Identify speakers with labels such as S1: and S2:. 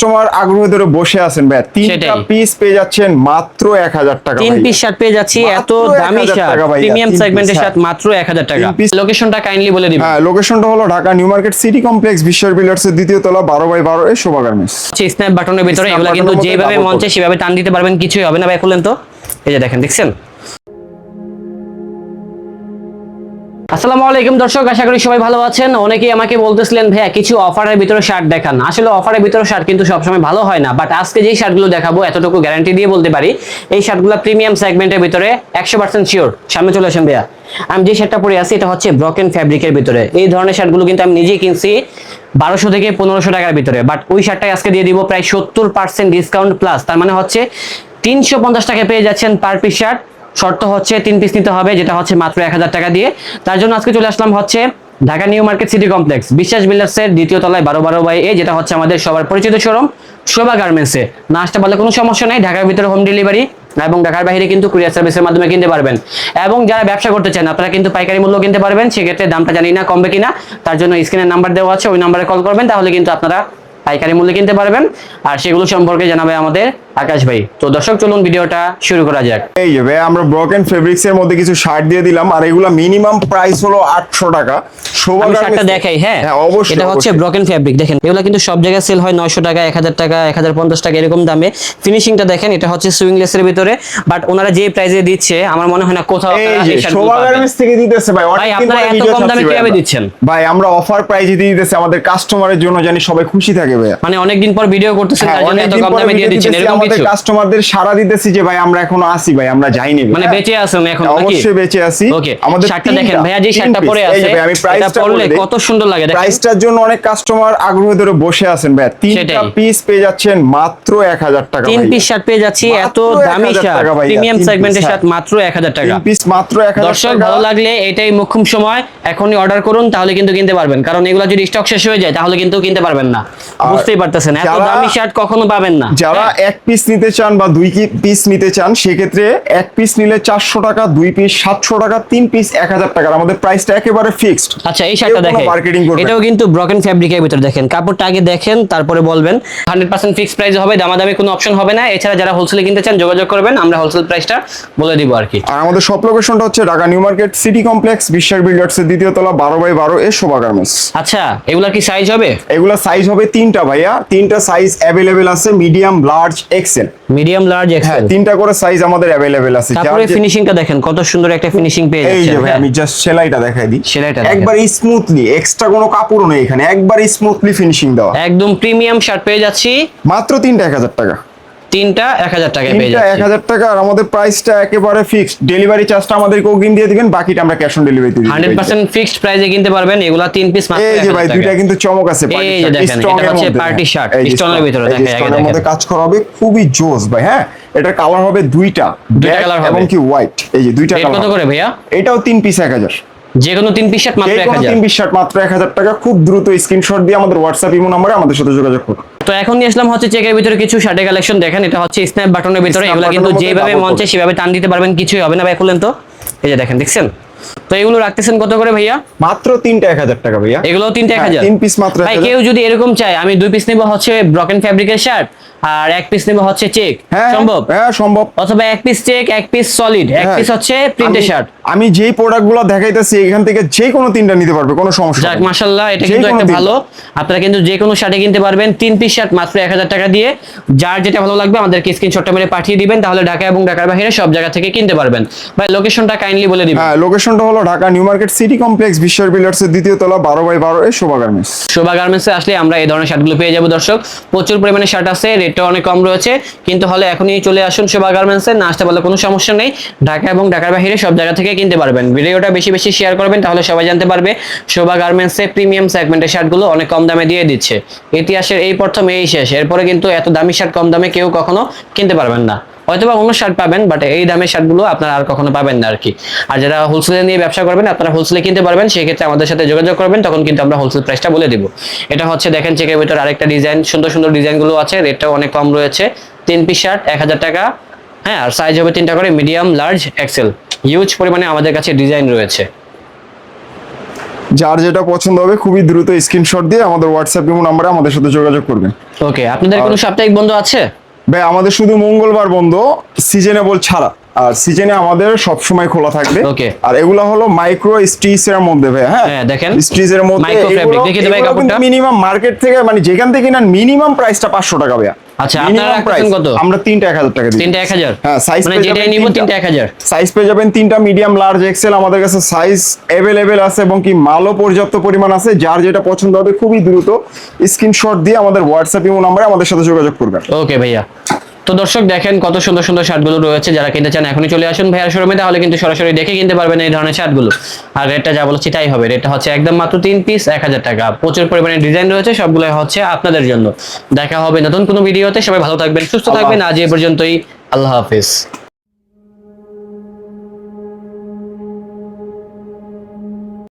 S1: Customer আগ্রহ ধরে বসে আছেন ভাই তিনটা পিস পেয়ে যাচ্ছেন মাত্র এক হাজার টাকা
S2: তিন পিস শার্ট পেয়ে যাচ্ছি এত দামি
S1: 1000
S2: শার্ট প্রিমিয়াম সেগমেন্টের। শার্ট মাত্র এক হাজার টাকা।
S1: তিন
S2: লোকেশনটা কাইন্ডলি বলে দিবেন।
S1: হ্যাঁ লোকেশনটা হলো Dhaka new market city complex বিশ্বের বিল্ডার্স এর দ্বিতীয় তলা বারো বাই বারো এ শোভা গার্মেন্টস।
S2: হচ্ছে স্ন্যাপ বাটনের ভিতরে এগুলো কিন্তু যেভাবে
S1: double
S2: মঞ্চে সেভাবে টান দিতে পারবেন কিছুই হবে না ভাই খুললেন তো। এই যে দেখেন দেখছেন? আসসালামু আলাইকুম দর্শক, আশা করি সবাই ভালো আছেন। অনেকেই আমাকে বলতেছিলেন, ভাইয়া, কিছু অফারের ভিতরে শার্ট দেখান। আসলে অফারের ভিতরে শার্ট কিন্তু সবসময় ভালো হয় না বাট আজকে যেই শার্টগুলো দেখাবো, এতটুকু গ্যারান্টি দিয়ে বলতে পারি, এই শার্টগুলো প্রিমিয়াম সেগমেন্টের ভিতরে একশো পার্সেন্ট শিওর সামনে চলে আসেন, ভাইয়া। আমি যে শার্টটা পরে আছি, এটা হচ্ছে ব্রকেন ফ্যাব্রিকের ভিতরে। এই ধরনের শার্টগুলো কিন্তু আমি নিজেই কিনছি বারোশো থেকে পনেরোশো টাকার ভিতরে বাট ওই শার্টটাই আজকে দিয়ে দিব প্রায় সত্তর পার্সেন্ট ডিসকাউন্ট প্লাস তার মানে হচ্ছে তিনশো পঞ্চাশ টাকা পেয়ে যাচ্ছেন পার পিস শার্ট। শর্ত হচ্ছে তিন পিস নিতে হবে, যেটা হচ্ছে মাত্র এক হাজার টাকা দিয়ে। তার জন্য আজকে চলে আসলাম হচ্ছে Dhaka new market city complex, Biswas বিল্ডার্সের দ্বিতীয় তলায় বারো বারো বাই এ, যেটা হচ্ছে আমাদের সবার পরিচিত শোরুম শোভা গার্মেন্টসে। না আসতে পারলে কোনো সমস্যা নেই, ঢাকার ভিতরে হোম ডেলিভারি এবং ঢাকার বাইরে কিন্তু কুরিয়ার সার্ভিসের মাধ্যমে কিনতে পারবেন। এবং যারা ব্যবসা করতে চান, আপনারা কিন্তু পাইকারি মূল্য কিনতে পারবেন, সেক্ষেত্রে দামটা জানি না, কমবে কিনা, তার জন্য স্ক্রিনের নাম্বার দেওয়া আছে, ওই নাম্বারে কল করবেন, তাহলে কিন্তু আপনারা পাইকারি মূল্যে কিনতে পারবেন। আর সেগুলো সম্পর্কে জানাবে আমাদের আকাশ ভাই তো দর্শক চলুন ভিডিওটা শুরু করা যাক।
S1: এই যে ভাই আমরা ব্রকেন ফেব্রিক্স এর মধ্যে কিছু শার্ট দিয়ে দিলাম আর এগুলা মিনিমাম প্রাইস হলো আটশো টাকা। শোভা
S2: শার্টটা দেখাই হ্যাঁ?
S1: অবশ্যই
S2: এটা হচ্ছে। ব্রকেন ফ্যাব্রিক দেখেন এগুলো কিন্তু সব জায়গায় সেল হয় নয়শো টাকা এক হাজার টাকা এক হাজার পঞ্চাশ টাকা এরকম দামে। ফিনিশিংটা দেখেন এটা হচ্ছে সুইংলেসের ভিতরে বাট ওনারা যে প্রাইসে দিচ্ছে আমার মনে হয় না কোথাও
S1: এই যে শোভা গার্মেন্টস থেকে দিতেছে ভাই অনেকদিন
S2: আপনারা এত কম দামে কীভাবে দিচ্ছেন?
S1: ভাই আমরা অফার প্রাইজে দিয়ে দিতেছি আমাদের কাস্টমারের জন্য জানি সবাই খুশি থাকে ভাই
S2: মানে অনেকদিন পর ভিডিও করতেছেন
S1: হ্যাঁ,
S2: তার জন্য এত কম দামে দিয়ে দিচ্ছেন এরকম
S1: আমাদের কাস্টমারদের সারা দিতেছি যে ভাই আমরা এখনও আসি ভাই আমরা যাইনি
S2: মানে বেঁচে আছেন এখন
S1: হ্যাঁ,
S2: নাকি?
S1: অবশ্যই বেঁচে আছি।
S2: ওকে
S1: আমাদের
S2: শার্টটা দেখেন ভাইয়া যে শার্টটা। পরে
S1: এই
S2: আছে
S1: যে ভাই, আমি প্রাইসটা
S2: পরলে
S1: বলে দিই।
S2: কত সুন্দর লাগে দেখেন।
S1: প্রাইসটার জন্য অনেক কাস্টমার আগ্রহ ধরে বসে আছেন ভাই তিনটা পিস পেয়ে যাচ্ছেন মাত্র এক হাজার টাকা
S2: তিন পিস শার্ট পেয়ে যাচ্ছি এত দামি শার্ট প্রিমিয়াম সেগমেন্টের
S1: হ্যাঁ।
S2: শার্ট মাত্র এক হাজার টাকা।
S1: তিন পিস মাত্র এক হাজার
S2: দর্শক ভালো লাগলে এটাই মুখ্যম সময়। এখনই অর্ডার করুন তাহলে কিন্তু কিনতে পারবেন। কারণ এগুলো যদি স্টক শেষ হয়ে যায় তাহলে কিন্তু কিনতে পারবেন না। বুঝতেই পারতেছেন এত দামি শার্ট কখনো পাবেন না।
S1: যারা
S2: হ্যাঁ,
S1: এক পিস নিতে চান বা দুই পিস নিতে চান সেক্ষেত্রে এক পিস নিলে চারশো টাকা দুই পিস সাতশো টাকা তিন পিস এক হাজার টাকার। আমাদের প্রাইসটা একেবারে ফিক্সড
S2: আচ্ছা এই শার্টটা দেখেন।
S1: মার্কেটিং করবে
S2: এটাও কিন্তু ব্রকেন ফ্যাব্রিকের ভিতরে দেখেন। কাপড়টা আগে দেখেন তারপরে বলবেন। হান্ড্রেড পার্সেন্ট ফিক্স প্রাইস হবে দামাদামি কোনো অপশন হবে না। এছাড়া যারা হোলসেলে কিনতে চান যোগাযোগ করবেন আমরা হোলসেল প্রাইসটা বলে দিব আর কি।
S1: আর আমাদের সব লোকেশনটা হচ্ছে Dhaka new market city complex Biswas builders এর দ্বিতীয় তলা বারো বাই বারো এ শোভা গার্মেন্টস।
S2: আচ্ছা এগুলা কি সাইজ হবে?
S1: এগুলা সাইজ হবে তিনটা ভাইয়া। তিনটা সাইজ অ্যাভেলেবেল আছে medium large XL
S2: medium large XL হ্যাঁ
S1: তিনটা করে সাইজ আমাদের अवेलेबल আছে।
S2: তারপরে ফিনিশিংটা দেখেন কত সুন্দর একটা ফিনিশিং পেয়ে যাচ্ছে এই
S1: যে ভাই আমি জাস্ট সেলাইটা দেখাই দিই।
S2: সেলাইটা
S1: একবার স্মুথলি এক্সট্রা কোনো কাপড় নেই এখানে একবার স্মুথলি ফিনিশিং দেওয়া।
S2: একদম প্রিমিয়াম শার্ট পেয়ে যাচ্ছি।
S1: মাত্র তিনটা এক হাজার টাকা।
S2: তিনটা এক হাজার টাকায় পেয়ে
S1: তিনটা এক হাজার টাকা আর আমাদের প্রাইসটা একেবারে ফিক্সড ডেলিভারি চার্জটা আমাদেরকে অগ্রিম দিয়ে দিবেন বাকিটা আমরা ক্যাশ অন ডেলিভারি দিই
S2: পার্সেন্ট ফিক্সড প্রাইসে কিনতে পারবেন এগুলা তিন পিস মাত্র
S1: এই যে ভাই দুইটা কিন্তু চমক আছে
S2: এই যে দেখেন, এটা হচ্ছে stone এর
S1: strong,
S2: ভিতরে দেখেন,
S1: এর মধ্যে কাজ করা হবে খুবই জোস ভাই হ্যাঁ? এটার কালার হবে দুইটা
S2: দুইটা
S1: black
S2: colour হবে।
S1: এবং কি হোয়াইট এই যে দুইটা
S2: রেট কত করে ভাইয়া?
S1: এটাও তিন পিস এক হাজার।
S2: যে কোনো তিন পিস শার্ট মাত্র
S1: যে
S2: এক
S1: কোনো
S2: হাজার।
S1: তিন পিস শার্ট মাত্র এক হাজার টাকা। খুব দ্রুত স্ক্রিনশট দিয়ে আমাদের হোয়াটসঅ্যাপ ইমো নাম্বারে আমাদের সাথে যোগাযোগ করুন।
S2: তো এখন নিয়ে আসলাম হচ্ছে চেকের ভিতরে কিছু শার্টের কালেকশন দেখেন এটা হচ্ছে স্ন্যাপ বাটনের ভিতরে। এগুলো কিন্তু যেভাবে মন
S1: চায়
S2: সেভাবে টান দিতে পারবেন। কিছুই হবে না ভাই খুলেন তো। এই যে দেখেন দেখছেন? তো এগুলো রাখতেছেন কত করে ভাইয়া?
S1: মাত্র তিনটা এক হাজার টাকা ভাইয়া।
S2: এগুলো তিনটা এক
S1: হ্যাঁ,
S2: হাজার?
S1: তিন পিস মাত্র
S2: ভাই কেউ যদি এরকম চায় আমি দুই পিস নেব হচ্ছে ব্রকেন ফ্যাব্রিকের শার্ট আর এক পিস নেব হচ্ছে চেক
S1: হ্যাঁ
S2: সম্ভব?
S1: হ্যাঁ সম্ভব।
S2: অথবা এক পিস চেক এক পিস সলিড এক
S1: হ্যাঁ।
S2: পিস হচ্ছে প্রিন্টের শার্ট
S1: আমি যেই প্রোডাক্টগুলো দেখাইতেছি এখান থেকে যে কোনো তিনটা নিতে পারবে কোনো সমস্যা
S2: যাক
S1: নেই।
S2: মাশাল্লাহ এটা কিন্তু একটা ভালো। আপনারা কিন্তু যে কোনো শার্টে কিনতে পারবেন তিন পিস শার্ট মাত্র এক হাজার টাকা দিয়ে। যার যেটা ভালো লাগবে আমাদেরকে স্ক্রিনশটটা মেরে পাঠিয়ে দিবেন তাহলে ঢাকা এবং ঢাকার বাইরে সব জায়গা থেকে কিনতে পারবেন। ভাই লোকেশনটা কাইন্ডলি বলে দিবেন।
S1: হ্যাঁ লোকেশনটা হলো Dhaka new market city complex Biswas builders এর দ্বিতীয় তলা বারো বাই বারো এ শোভা গার্মেন্টস।
S2: শোভা গার্মেন্টসে আসলে আমরা এই ধরনের শার্টগুলো পেয়ে যাব দর্শক। প্রচুর পরিমাণে শার্ট আছে, রেটটা অনেক কম রয়েছে, কিন্তু হলে এখনই চলে আসুন শোভা গার্মেন্টসে না আসতে পারলে কোনো সমস্যা নেই, ঢাকা এবং ঢাকার বাইরে সব জায়গা থেকে কিনতে পারবেন। ভিডিওটা বেশি বেশি শেয়ার করবেন, তাহলে সবাই জানতে পারবে শোভা গার্মেন্টসে প্রিমিয়াম সেগমেন্টের শার্টগুলো অনেক কম দামে দিয়ে দিচ্ছে। ইতিহাসের এই প্রথম এই শেষ, এরপরে কিন্তু এত দামি শার্ট কম দামে কেউ কখনো কিনতে পারবেন না। হয়তোবা অন্য শার্ট পাবেন বাট এই দামের শার্টগুলো আপনারা আর কখনো পাবেন না আর কি আর যারা হোলসেলে নিয়ে ব্যবসা করবেন আপনারা হোলসেলে কিনতে পারবেন সেক্ষেত্রে আমাদের সাথে যোগাযোগ করবেন তখন কিন্তু আমরা হোলসেল প্রাইসটা বলে দিব। এটা হচ্ছে দেখেন চেকের ভিতর আরেকটা ডিজাইন সুন্দর সুন্দর ডিজাইনগুলো আছে রেটটাও অনেক কম রয়েছে। তিন পিস শার্ট এক হাজার টাকা। হ্যাঁ আর সাইজ হবে তিনটা করে মিডিয়াম লার্জ এক্সেল হিউজ পরিমাণে আমাদের কাছে ডিজাইন রয়েছে।
S1: যার যেটা পছন্দ হবে খুবই দ্রুত স্ক্রিনশট দিয়ে আমাদের হোয়াটসঅ্যাপ নাম্বারে আমাদের সাথে যোগাযোগ করবেন।
S2: ওকে আপনাদের কোনো সাপ্তাহিক বন্ধ আছে?
S1: ভাই আমাদের শুধু মঙ্গলবার বন্ধ সিজনেবল ছাড়া। আর সিজনে আমাদের সব সময় খোলা থাকবে।
S2: ওকে
S1: আর এগুলো হলো মাইক্রো স্টিচ এর মধ্যে ভাই হ্যাঁ?
S2: দেখেন। স্টিচ এর মধ্যে।
S1: মিনিমাম মার্কেট থেকে মানে যেখান থেকে না মিনিমাম প্রাইসটা পাঁচশো টাকা ভাইয়া।
S2: আচ্ছা, আপনারা। কত?
S1: আমরা টাকা দিই
S2: এক হাজার?
S1: হ্যাঁ সাইজ
S2: মানে নিব
S1: সাইজ পেয়ে যাবেন মিডিয়াম লার্জ এক্সেল আমাদের কাছে সাইজ আছে এবং কি মালও পর্যাপ্ত পরিমাণ আছে। যার যেটা পছন্দ হবে খুবই দ্রুত স্ক্রিনশট দিয়ে আমাদের হোয়াটসঅ্যাপ ইমো নাম্বারে আমাদের সাথে যোগাযোগ করবেন।
S2: ওকে ভাইয়া। তো দর্শক দেখেন কত সুন্দর সুন্দর শার্টগুলো রয়েছে যারা কিনতে চান এখনই চলে আসুন ভাইয়ার শোরুমে তাহলে কিন্তু সরাসরি দেখে কিনতে পারবেন এই ধরনের শার্টগুলো। আর রেটটা যা বলেছি তাই হবে রেটটা হচ্ছে একদম মাত্র তিন পিস এক হাজার টাকা। প্রচুর পরিমাণে ডিজাইন রয়েছে সবগুলো হচ্ছে আপনাদের জন্য। দেখা হবে নতুন কোনো ভিডিওতে সবাই ভালো থাকবেন সুস্থ থাকবেন আজ এ পর্যন্তই আল্লাহ হাফিজ।